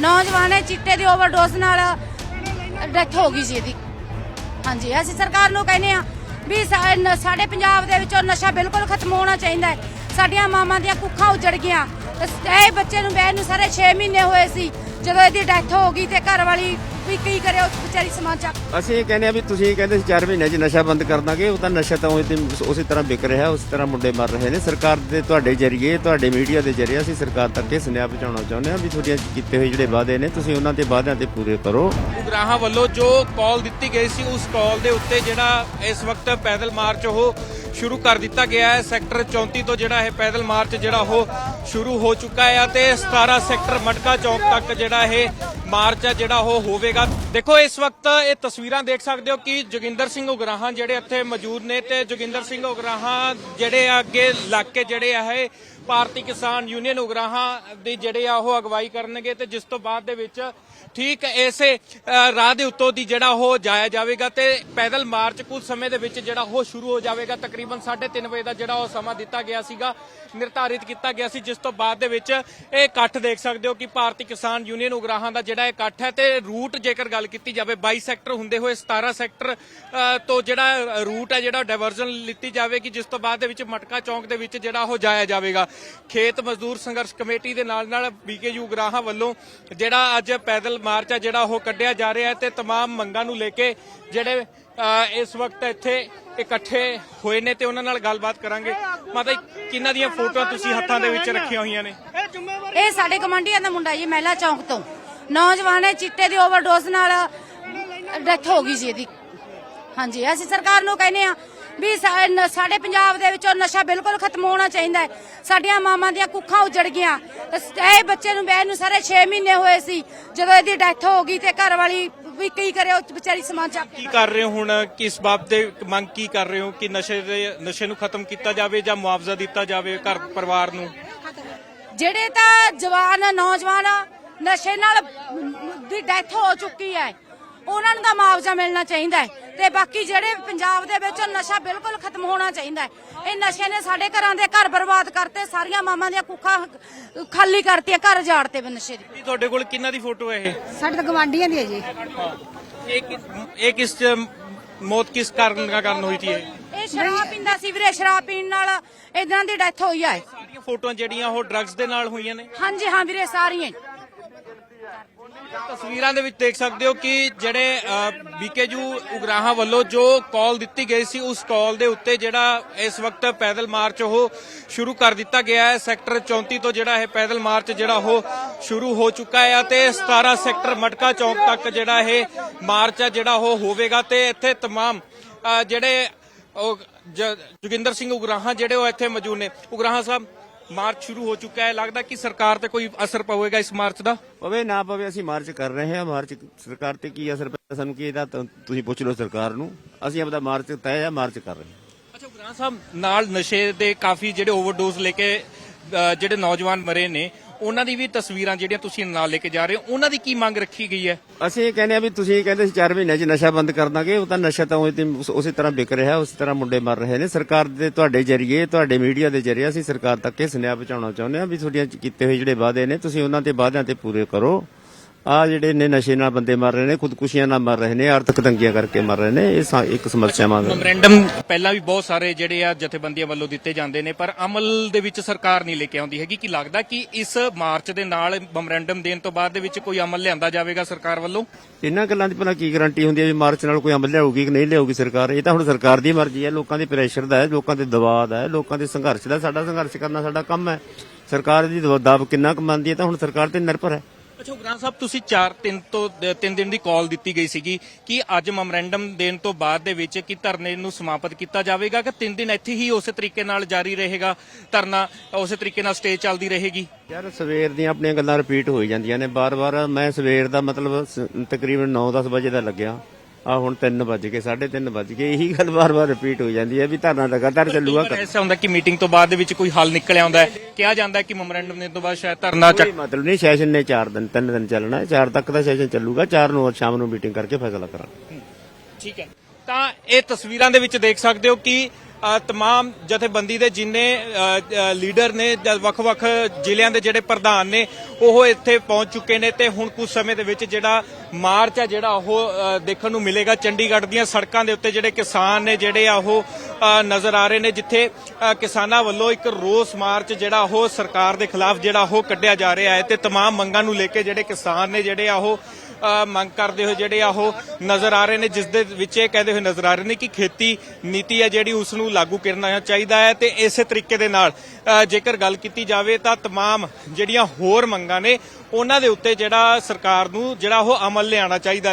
ਨੌਜਵਾਨ ਹੈ, ਚਿੱਟੇ ਦੀ ਓਵਰਡੋਜ਼ ਨਾਲ ਡੈਥ ਹੋ ਗਈ ਸੀ ਇਹਦੀ। ਹਾਂਜੀ, ਅਸੀਂ ਸਰਕਾਰ ਨੂੰ ਕਹਿੰਦੇ ਆ ਵੀ ਸਾਡੇ ਪੰਜਾਬ ਦੇ ਵਿੱਚੋਂ ਨਸ਼ਾ ਬਿਲਕੁਲ ਖਤਮ ਹੋਣਾ ਚਾਹੀਦਾ ਹੈ। ਸਾਡੀਆਂ ਮਾਵਾਂ ਦੀਆਂ ਕੁੱਖਾਂ ਉਜੜ ਗਈਆਂ। ਇਹ ਬੱਚੇ ਨੂੰ ਵਿਆਹ ਨੂੰ ਸਾਰੇ 6 ਮਹੀਨੇ ਹੋਏ ਸੀ। ਜਦੋਂ ਇਹਦੀ ਡੈਥ ਹੋ ਗਈ ਤੇ ਘਰ ਵਾਲੀ ਵੀ ਕੀ ਕਰੇ ਉਸ ਵਿਚਾਰੀ ਸਮਾਂ ਚੱਕ ਅਸੀਂ ਇਹ ਕਹਿੰਦੇ ਆ ਵੀ ਤੁਸੀਂ ਕਹਿੰਦੇ ਸੀ 4 ਮਹੀਨੇ 'ਚ ਨਸ਼ਾ ਬੰਦ ਕਰ ਦਾਂਗੇ ਉਹ ਤਾਂ ਨਸ਼ਾ ਤਾਂ ਉਸੇ ਉਸੇ ਤਰ੍ਹਾਂ ਵਿਕ ਰਿਹਾ ਉਸੇ ਤਰ੍ਹਾਂ ਮੁੰਡੇ ਮਰ ਰਹੇ ਨੇ। ਸਰਕਾਰ ਦੇ ਤੁਹਾਡੇ ਜਰੀਏ ਤੁਹਾਡੇ ਮੀਡੀਆ ਦੇ ਜਰੀਏ ਅਸੀਂ ਸਰਕਾਰ ਤੱਕ ਇਹ ਸੁਨੇਹਾ ਪਹੁੰਚਾਉਣਾ ਚਾਹੁੰਦੇ ਹਾਂ ਵੀ ਤੁਹਾਡੀਆਂ ਕੀਤੇ ਹੋਏ ਜਿਹੜੇ ਵਾਅਦੇ ਨੇ ਤੁਸੀਂ ਉਹਨਾਂ ਦੇ ਵਾਅਦਿਆਂ ਤੇ ਪੂਰੇ ਕਰੋ। ਉਗਰਾਹਾਂ ਵੱਲੋਂ ਜੋ ਕਾਲ ਦਿੱਤੀ ਗਈ ਸੀ ਉਸ ਕਾਲ ਦੇ ਉੱਤੇ ਜਿਹੜਾ ਇਸ ਵਕਤ ਪੈਦਲ ਮਾਰਚ ਉਹ ਸ਼ੁਰੂ ਕਰ ਦਿੱਤਾ ਗਿਆ ਹੈ। ਸੈਕਟਰ 34 ਤੋਂ ਜਿਹੜਾ ਇਹ ਪੈਦਲ ਮਾਰਚ ਜਿਹੜਾ ਉਹ ਸ਼ੁਰੂ ਹੋ ਚੁੱਕਾ ਹੈ ਤੇ 17 ਸੈਕਟਰ ਮਟਕਾ ਚੌਕ ਤੱਕ ਜਿਹੜਾ ਇਹ ਮਾਰਚ ਹੈ ਜਿਹੜਾ ਉਹ ਹੋਵੇਗਾ। ਦੇਖੋ, ਇਸ ਵਕਤ ਇਹ ਤਸਵੀਰਾਂ ਦੇਖ ਸਕਦੇ ਹੋ ਕਿ ਜੋਗਿੰਦਰ ਸਿੰਘ ਉਗਰਾਹਾਂ ਜਿਹੜੇ ਇੱਥੇ ਮੌਜੂਦ ਨੇ ਤੇ ਜੋਗਿੰਦਰ ਸਿੰਘ ਉਗਰਾਹਾਂ ਜਿਹੜੇ ਆ ਅੱਗੇ ਲੱਗ ਕੇ ਜਿਹੜੇ ਆ ਇਹ ਭਾਰਤੀ ਕਿਸਾਨ ਯੂਨੀਅਨ ਉਗਰਾਹਾਂ ਦੀ ਜਿਹੜੇ ਆ ਉਹ ਅਗਵਾਈ ਕਰਨਗੇ ਤੇ ਜਿਸ ਤੋਂ ਬਾਅਦ ਦੇ ਵਿੱਚ ਠੀਕ ਇਸੇ ਰਾਹ ਦੇ ਉੱਤੋਂ ਦੀ ਜਿਹੜਾ ਉਹ ਜਾਇਆ ਜਾਵੇਗਾ ਤੇ ਪੈਦਲ ਮਾਰਚ ਕੁਝ ਸਮੇਂ ਦੇ ਵਿੱਚ ਜਿਹੜਾ ਉਹ ਸ਼ੁਰੂ ਹੋ ਜਾਵੇਗਾ। ਤਕਰੀਬਨ 3:30 ਵਜੇ ਦਾ ਜਿਹੜਾ ਉਹ ਸਮਾਂ ਦਿੱਤਾ ਗਿਆ ਸੀਗਾ, ਨਿਰਧਾਰਿਤ ਕੀਤਾ ਗਿਆ ਸੀ, ਜਿਸ ਤੋਂ ਬਾਅਦ ਦੇ ਵਿੱਚ ਇਹ ਇਕੱਠ ਦੇਖ ਸਕਦੇ ਹੋ ਕਿ ਭਾਰਤੀ ਕਿਸਾਨ ਯੂਨੀਅਨ ਉਗਰਾਹਾਂ ਦਾ ਜਿਹੜਾ ਇਕੱਠ ਹੈ ਤੇ ਰੂਟ ਜੇਕਰ ਗੱਲ ਕੀਤੀ ਜਾਵੇ 22 ਸੈਕਟਰ ਹੁੰਦੇ ਹੋਏ 17 ਸੈਕਟਰ ਤੋਂ ਜਿਹੜਾ ਰੂਟ ਹੈ ਜਿਹੜਾ ਡਾਇਵਰਜਨ ਲਿੱਤੀ ਜਾਵੇਗੀ, ਜਿਸ ਤੋਂ ਬਾਅਦ ਦੇ ਵਿੱਚ ਮਟਕਾ ਚੌਂਕ ਦੇ ਵਿੱਚ ਜਿਹੜਾ ਉਹ ਜਾਇਆ ਜਾਵੇਗਾ। ਖੇਤ ਮਜ਼ਦੂਰ ਸੰਘਰਸ਼ ਕਮੇਟੀ ਦੇ ਨਾਲ ਨਾਲ ਬੀਕੇਯੂ ਉਗਰਾਹਾਂ ਵੱਲੋਂ ਜਿਹੜਾ ਅੱਜ ਪੈਦਲ ਮਾਰਚ ਹੈ ਜਿਹੜਾ ਉਹ ਕੱਢਿਆ ਜਾ ਰਿਹਾ ਹੈ ਤੇ तमाम ਮੰਗਾਂ ਨੂੰ ਲੈ ਕੇ ਜਿਹੜੇ ਅ, ਇਸ ਵਕਤ ਇੱਥੇ ਇਕੱਠੇ ਹੋਏ ਨੇ ਤੇ ਉਹਨਾਂ ਨਾਲ ਗੱਲਬਾਤ ਕਰਾਂਗੇ ਮਾਤਾ ਜੀ, ਕਿਹਨਾਂ ਦੀਆਂ ਫੋਟੋਆਂ ਤੁਸੀਂ ਹੱਥਾਂ ਦੇ ਵਿੱਚ ਰੱਖੀਆਂ ਹੋਈਆਂ ਨੇ ਇਹ ਸਾਡੇ ਕਮਾਂਡੀਆਂ ਦਾ ਮੁੰਡਾ ਜੀ ਮਹਿਲਾ ਚੌਂਕ ਤੋਂ ਨੌਜਵਾਨ ਹੈ ਚਿੱਟੇ ਦੀ ਓਵਰਡੋਜ਼ ਨਾਲ ਡੈਥ ਹੋ ਗਈ ਸੀ ਇਹਦੀ ਹਾਂਜੀ ਅਸੀਂ ਸਰਕਾਰ ਨੂੰ ਕਹਿੰਦੇ ਆ ਵੀ ਸਾ- ਨ- ਸਾਡੇ ਪੰਜਾਬ ਦੇ ਵਿੱਚੋਂ ਨਸ਼ਾ ਬਿਲਕੁਲ ਖਤਮ ਹੋਣਾ ਚਾਹੀਦਾ ਹੈ। ਸਾਡੀਆਂ ਮਾਵਾਂ ਦੀਆਂ ਕੁੱਖਾਂ ਉਜੜ ਗਈਆਂ। ਤੇ ਇਹ ਬੱਚੇ ਨੂੰ ਵਿਆਹ ਨੂੰ ਸਾਰੇ 6 ਮਹੀਨੇ ਹੋਏ ਸੀ। ਜਦੋਂ ਇਹਦੀ ਡੈਥ ਹੋ ਗਈ ਤੇ ਘਰ ਵਾਲੀ ਵੀ ਕੀ ਕਰੇ ਉਸ ਵਿਚਾਰੀ ਸਮਾਂ ਚੱਕ ਕੀ ਕਰ ਰਹੇ ਹੋ ਹੁਣ? ਕਿਸ ਬਾਤ ਦੇ ਮੰਗ ਕੀ ਕਰ ਰਹੇ ਹੋ ਕਿ ਨਸ਼ੇ ਦੇ ਨਸ਼ੇ ਨੂੰ ਖਤਮ ਕੀਤਾ ਜਾਵੇ ਜਾਂ ਮੁਆਵਜ਼ਾ ਦਿੱਤਾ ਜਾਵੇ ਘਰ ਪਰਿਵਾਰ ਨੂੰ? ਜਿਹੜੇ ਤਾਂ ਜਵਾਨ ਨੌਜਵਾਨ ਨਸ਼ੇ ਨਾਲ ਦੀ ਡੈਥ ਹੋ ਚੁੱਕੀ ਹੈ। ਉਹਨਾਂ ਨੂੰ ਤਾਂ ਮੁਆਵਜ਼ਾ ਮਿਲਣਾ ਚਾਹੀਦਾ ਹੈ ਤੇ ਬਾਕੀ ਜਿਹੜੇ ਪੰਜਾਬ ਦੇ ਵਿੱਚ ਨਸ਼ਾ ਬਿਲਕੁਲ ਖਤਮ ਹੋਣਾ ਚਾਹੀਦਾ ਹੈ। ਇਹ ਨਸ਼ੇ ਨੇ ਸਾਡੇ ਘਰਾਂ ਦੇ ਘਰ ਬਰਬਾਦ ਕਰਤੇ ਸਾਰੀਆਂ ਮਾਵਾਂ ਦੀਆਂ ਕੁੱਖਾਂ ਖਾਲੀ ਕਰਤੀਆਂ ਘਰ ਜਾੜਤੇ ਨਸ਼ੇ ਦੀ। ਤੁਹਾਡੇ ਕੋਲ ਕਿੰਨਾ ਦੀ ਫੋਟੋ ਹੈ ਇਹ? ਸਾਡੇ ਤਾਂ ਗਵਾਂਢੀਆਂ ਦੀ ਹੈ ਜੀ। ਇਹ ਕਿਸ- ਇਹ ਕਿਸ ਚ ਮੌਤ ਕਿਸ ਕਾਰਨ ਦਾ ਕਾਰਨ ਹੋਈ ਸੀ ਇਹ? ਇਹ ਸ਼ਰਾਬ ਪੀਂਦਾ ਸੀ ਵੀਰੇ ਸ਼ਰਾਬ ਪੀਣ ਨਾਲ ਇਦਾਂ ਦੀ ਡੈਥ ਹੋਈ ਹੈ ਸਾਰੀਆਂ ਫੋਟੋਆਂ ਜਿਹੜੀਆਂ ਉਹ ਡਰੱਗਸ ਦੇ ਨਾਲ ਹੋਈਆਂ ਨੇ? ਹਾਂਜੀ ਹਾਂ ਵੀਰੇ ਸਾਰੀਆਂ। ਤਸਵੀਰਾਂ ਦੇ ਵਿੱਚ ਦੇਖ ਸਕਦੇ ਹੋ ਕਿ ਜਿਹੜੇ ਬੀਕੇਯੂ ਉਗਰਾਹਾਂ ਵੱਲੋਂ ਜੋ ਕਾਲ ਦਿੱਤੀ ਗਈ ਸੀ ਉਸ ਕਾਲ ਦੇ ਉੱਤੇ ਜਿਹੜਾ ਇਸ ਵਕਤ ਪੈਦਲ ਮਾਰਚ ਉਹ ਸ਼ੁਰੂ ਕਰ ਦਿੱਤਾ ਗਿਆ ਹੈ ਸੈਕਟਰ 34 ਤੋਂ ਜਿਹੜਾ ਇਹ ਪੈਦਲ ਮਾਰਚ ਜਿਹੜਾ ਉਹ ਸ਼ੁਰੂ ਹੋ ਚੁੱਕਾ ਹੈ ਤੇ 17 ਸੈਕਟਰ ਮਟਕਾ ਚੌਕ ਤੱਕ ਜਿਹੜਾ ਇਹ ਮਾਰਚ ਹੈ ਜਿਹੜਾ ਉਹ ਹੋਵੇਗਾ ਤੇ ਇੱਥੇ तमाम ਅ, ਜਿਹੜੇ ਉਹ ਜ- ਜੋਗਿੰਦਰ ਸਿੰਘ ਉਗਰਾਹਾਂ ਜਿਹੜੇ ਉਹ ਇੱਥੇ ਮੌਜੂਦ ਨੇ ਉਗਰਾਹਾਂ ਸਾਹਿਬ ਮਾਰਚ ਸ਼ੁਰੂ ਹੋ ਚੁੱਕਾ ਹੈ। ਲੱਗਦਾ ਕਿ ਸਰਕਾਰ ਤੇ ਕੋਈ ਅਸਰ ਪਵੇਗਾ ਇਸ ਮਾਰਚ ਦਾ? ਪਵੇ ਨਾ ਪਵੇ ਅਸੀਂ ਮਾਰਚ ਕਰ ਰਹੇ ਹਾਂ। ਮਾਰਚ ਸਰਕਾਰ ਤੇ ਕੀ ਅਸਰ ਪੈਂਦਾ ਸਾਨੂੰ ਕੀ ਇਹਦਾ ਤੁਸੀਂ ਪੁੱਛ ਲਓ ਸਰਕਾਰ ਨੂੰ। ਅਸੀਂ ਆਪਦਾ ਮਾਰਚ ਤੈਅ ਹੈ ਮਾਰਚ ਕਰ ਰਹੇ ਹਾਂ। ਅੱਛਾ ਗੁਰਾਂ ਸਾਹਿਬ ਨਾਲ ਨਸ਼ੇ ਦੇ ਕਾਫੀ ਜਿਹੜੇ ਓਵਰਡੋਜ਼ ਲੈ ਕੇ ਜਿਹੜੇ ਨੌਜਵਾਨ ਮਰੇ ਨੇ ਉਹਨਾਂ ਦੀ ਵੀ ਤਸਵੀਰਾਂ ਜਿਹੜੀਆਂ ਤੁਸੀਂ ਨਾਲ ਲੈ ਕੇ ਜਾ ਰਹੇ ਹੋ, ਉਹਨਾਂ ਦੀ ਕੀ ਮੰਗ ਰੱਖੀ ਗਈ ਹੈ? ਅਸੀਂ ਇਹ ਕਹਿੰਦੇ ਆ ਵੀ ਤੁਸੀਂ ਕਹਿੰਦੇ ਸੀ 4 ਮਹੀਨੇ 'ਚ ਨਸ਼ਾ ਬੰਦ ਕਰ ਦਾਂਗੇ, ਉਹ ਤਾਂ ਨਸ਼ਾ ਤਾਂ ਉਸੇ ਉਸੇ ਤਰ੍ਹਾਂ ਵਿਕ ਰਿਹਾ, ਉਸੇ ਤਰ੍ਹਾਂ ਮੁੰਡੇ ਮਰ ਰਹੇ ਨੇ। ਸਰਕਾਰ ਦੇ ਤੁਹਾਡੇ ਜਰੀਏ, ਤੁਹਾਡੇ ਮੀਡੀਆ ਦੇ ਜਰੀਏ ਅਸੀਂ ਸਰਕਾਰ ਤੱਕ ਇਹ ਸੁਨੇਹਾ ਪਹੁੰਚਾਉਣਾ ਚਾਹੁੰਦੇ ਹਾਂ ਵੀ ਤੁਹਾਡੀਆਂ ਕੀਤੇ ਹੋਏ ਜਿਹੜੇ ਵਾਅਦੇ ਨੇ, ਤੁਸੀਂ ਉਹਨਾਂ ਦੇ ਵਾਅਦਿਆਂ ਤੇ ਪੂਰੇ ਕਰੋ। ਆ ਜਿਹੜੇ ਨੇ ਨਸ਼ੇ ਨਾਲ ਬੰਦੇ ਮਰ ਰਹੇ ਨੇ ਖੁਦਕੁਸ਼ੀਆਂ ਨਾਲ ਮਰ ਰਹੇ ਨੇ ਆਰਥਿਕ ਤੰਗੀਆਂ ਕਰਕੇ ਮਰ ਰਹੇ ਨੇ ਇਹ ਸਾ- ਇੱਕ ਸਮੱਸਿਆਵਾਂ ਦਾ ਮੈਮੋਰੈਂਡਮ ਪਹਿਲਾਂ ਵੀ ਬਹੁਤ ਸਾਰੇ ਜਿਹੜੇ ਆ ਜਥੇਬੰਦੀਆਂ ਵੱਲੋਂ ਦਿੱਤੇ ਜਾਂਦੇ ਨੇ ਪਰ ਅਮਲ ਦੇ ਵਿੱਚ ਸਰਕਾਰ ਨਹੀਂ ਲੈ ਕੇ ਆਉਂਦੀ ਹੈਗੀ। ਕੀ ਲੱਗਦਾ ਕਿ ਇਸ ਮਾਰਚ ਦੇ ਨਾਲ ਮੈਮੋਰੈਂਡਮ ਦੇਣ ਤੋਂ ਬਾਅਦ ਦੇ ਵਿੱਚ ਕੋਈ ਅਮਲ ਲਿਆਂਦਾ ਜਾਵੇਗਾ ਸਰਕਾਰ ਵੱਲੋਂ? ਇਹਨਾਂ ਗੱਲਾਂ ਦੀ ਭਲਾ ਕੀ ਗਾਰੰਟੀ ਹੁੰਦੀ ਹੈ ਵੀ ਮਾਰਚ ਨਾਲ ਕੋਈ ਅਮਲ ਲਿਆਊਗੀ ਕਿ ਨਹੀਂ ਲਿਆਊਗੀ ਸਰਕਾਰ? ਇਹ ਤਾਂ ਹੁਣ ਸਰਕਾਰ ਦੀ ਮਰਜ਼ੀ ਹੈ ਲੋਕਾਂ ਦੇ ਪ੍ਰੈਸ਼ਰ ਦਾ ਹੈ ਲੋਕਾਂ ਦੇ ਦਬਾਅ ਦਾ ਹੈ ਲੋਕਾਂ ਦੇ ਸੰਘਰਸ਼ ਦਾ ਸਾਡਾ ਸੰਘਰਸ਼ ਕਰਨਾ ਸਾਡਾ ਕੰਮ ਹੈ। ਸਰਕਾਰ ਦੀ ਦਬਾਅ ਕਿੰਨਾ ਕੁ ਮੰਨਦੀ ਹੈ ਤਾਂ ਹੁਣ ਸਰਕਾਰ ਤੇ ਨਿਰਭਰ ਹੈ। ਅੱਛਾ ਉਗਰਾਂ ਸਾਹਿਬ, ਤੁਸੀਂ 4 3 ਤੋਂ 3 ਦਿਨ ਦੀ ਕਾਲ ਦਿੱਤੀ ਗਈ ਸੀਗੀ ਕਿ ਅੱਜ ਮੈਮੋਰੈਂਡਮ ਦੇਣ ਤੋਂ ਬਾਅਦ ਦੇ ਵਿੱਚ ਕਿ ਧਰਨੇ ਨੂੰ ਸਮਾਪਤ ਕੀਤਾ ਜਾਵੇਗਾ ਕਿ 3 ਦਿਨ ਇੱਥੇ ਹੀ ਉਸੇ ਤਰੀਕੇ ਨਾਲ ਜਾਰੀ ਰਹੇਗਾ ਧਰਨਾ, ਉਸੇ ਤਰੀਕੇ ਨਾਲ ਸਟੇ ਚੱਲਦੀ ਰਹੇਗੀ? ਯਾਰ, ਸਵੇਰ ਦੀਆਂ ਆਪਣੀਆਂ ਗੱਲਾਂ ਰਿਪੀਟ ਹੋਈ ਜਾਂਦੀਆਂ ਨੇ, ਬਾਰ-ਬਾਰ ਮੈਂ ਸਵੇਰ ਦਾ ਮਤਲਬ ਤਕਰੀਬਨ 9-10 ਵਜੇ ਦਾ ਲੱਗਿਆ। ਆ ਹੁਣ 3 ਵੱਜ ਗਏ 3:30 ਵੱਜ ਗਏ ਇਹੀ ਗੱਲ ਬਾਰ-ਬਾਰ ਰਿਪੀਟ ਹੋਈ ਜਾਂਦੀ ਹੈ ਵੀ ਧਰਨਾ ਲਗਾਤਾਰ ਚੱਲੂਗਾ। ਪਰ ਐਸਾ ਹੁੰਦਾ ਕਿ ਮੀਟਿੰਗ ਤੋਂ ਬਾਅਦ ਦੇ ਵਿੱਚ ਕੋਈ ਹੱਲ ਨਿਕਲ ਆਉਂਦਾ ਹੈ। ਕਿਹਾ ਜਾਂਦਾ ਹੈ ਕਿ ਮੈਮੋਰੈਂਡਮ ਦੇਣ ਤੋਂ ਬਾਅਦ ਸ਼ਾਇਦ ਧਰਨਾ ਚੱਕ ਮਤਲਬ ਨਹੀਂ ਸੈਸ਼ਨ ਨੇ 4 ਦਿਨ 3 ਦਿਨ ਚੱਲਣਾ ਹੈ 4 ਤੱਕ ਦਾ ਸੈਸ਼ਨ ਚੱਲੂਗਾ 4 ਨੂੰ ਸ਼ਾਮ ਨੂੰ ਮੀਟਿੰਗ ਕਰਕੇ ਫੈਸਲਾ ਕਰਾਂਗੇ। ਠੀਕ ਹੈ। ਤਾਂ ਇਹ ਤਸਵੀਰਾਂ ਦੇ ਵਿੱਚ ਦੇਖ ਸਕਦੇ ਹੋ ਕਿ ਤਮਾਮ ਜਥੇਬੰਦੀ ਦੇ ਜਿੰਨੇ ਲੀਡਰ ਨੇ ਵੱਖ-ਵੱਖ ਜ਼ਿਲ੍ਹਿਆਂ ਦੇ ਜਿਹੜੇ ਪ੍ਰਧਾਨ ਨੇ ਉਹ ਇੱਥੇ ਪਹੁੰਚ ਚੁੱਕੇ ਨੇ ਤੇ ਹੁਣ ਕੁਝ ਸਮੇਂ ਦੇ ਵਿੱਚ ਜਿਹੜਾ ਮਾਰਚ ਹੈ ਜਿਹੜਾ ਉਹ ਦੇਖਣ ਨੂੰ ਮਿਲੇਗਾ ਚੰਡੀਗੜ੍ਹ ਦੀਆਂ ਸੜਕਾਂ ਦੇ ਉੱਤੇ ਜਿਹੜੇ ਕਿਸਾਨ ਨੇ, ਜਿਹੜੇ ਆ ਉਹ ਨਜ਼ਰ ਆ ਰਹੇ ਨੇ, ਜਿੱਥੇ ਕਿਸਾਨਾਂ ਵੱਲੋਂ ਇੱਕ ਰੋਸ ਮਾਰਚ ਜਿਹੜਾ ਉਹ ਸਰਕਾਰ ਦੇ ਖਿਲਾਫ ਜਿਹੜਾ ਉਹ ਕੱਢਿਆ ਜਾ ਰਿਹਾ ਹੈ ਤੇ ਤਮਾਮ ਮੰਗਾਂ ਨੂੰ ਲੈ ਕੇ ਜਿਹੜੇ ਕਿਸਾਨ ਨੇ, ਜਿਹੜੇ ਆ ਉਹ ਮੰਗ ਕਰਦੇ ਹੋਏ ਜਿਹੜੇ ਆ ਉਹ ਨਜ਼ਰ ਆ ਰਹੇ ਨੇ, ਜਿਸ ਦੇ ਵਿੱਚ ਇਹ ਕਹਿੰਦੇ ਹੋਏ ਨਜ਼ਰ ਆ ਰਹੇ ਨੇ ਕਿ ਖੇਤੀ ਨੀਤੀ ਹੈ ਜਿਹੜੀ ਉਸ ਨੂੰ ਲਾਗੂ ਕਰਨਾ ਚਾਹੀਦਾ ਹੈ ਤੇ ਇਸੇ ਤਰੀਕੇ ਦੇ ਨਾਲ ਜੇਕਰ ਗੱਲ ਕੀਤੀ ਜਾਵੇ ਤਾਂ ਤਮਾਮ ਜਿਹੜੀਆਂ ਹੋਰ ਮੰਗਾਂ ਨੇ ਉਹਨਾਂ ਦੇ ਉੱਤੇ ਜਿਹੜਾ ਸਰਕਾਰ ਨੂੰ ਜਿਹੜਾ ਉਹ ਅਮਲ ਲਿਆਉਣਾ ਚਾਹੀਦਾ